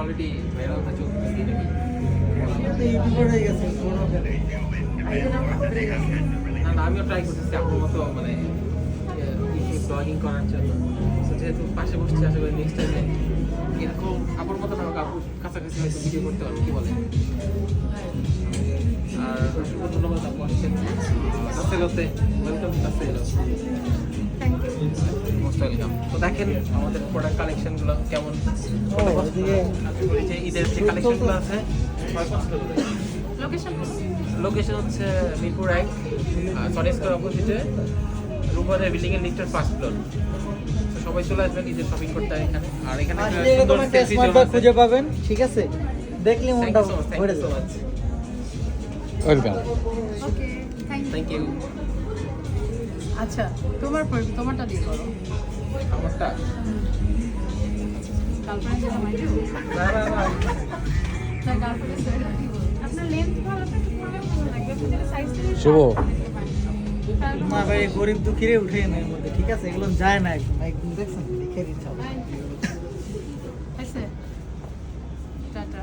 Already viral হয়ে চলতেছি। না না, আমিও ট্রাই করতেছি আপনার মতো মানে ব্লগিং করার জন্য যেহেতু পাশে বসছি, আশা করি নেক্সট টাইমে এরকম আপুর মতো না আপুর কাছাকাছি হয়তো ভিডিও করতে পারব, কি বলে আর অসংখ্য ধন্যবাদ, আপু, আসছেন ওয়েলকাম. মোস্ট ওয়েলকাম তো দেখেন আমাদের প্রোডাক্ট কালেকশনগুলো কেমন? ঈদের যে কালেকশনগুলো আছে? লোকেশন হচ্ছে মিরপুর এক স্কোয়ার অপোজিটে রুমারের বিল্ডিং এর নিচের ফার্স্ট ফ্লোর সবাই চলে আসবেন নিজের শপিং করতে এখানে। আর এখানে এরকম একটা স্মার্ট খুঁজে পাবেন ঠিক আছে? দেখলে মনটা ভরে যাবে। ওয়েলকাম. Thank you. আচ্ছা তোমার তোমারটা দিয়ে করো। আমারটা? গার্লফ্রেন্ড যেটা মাইন্ড না, না, না। না গার্লফ্রেন্ডের সোয়েটার দিব আপনার লেন্থ ভালো থাকলে পরে ভালো লাগবে। আপনি যেটা শুভ। না ভাই গরিব দুঃখীরে উঠে না এর মধ্যে ঠিক আছে? এগুলো যায় না একদম একদম দেখছেন? দেখে দিতে হবে হয়েছে? টাটা।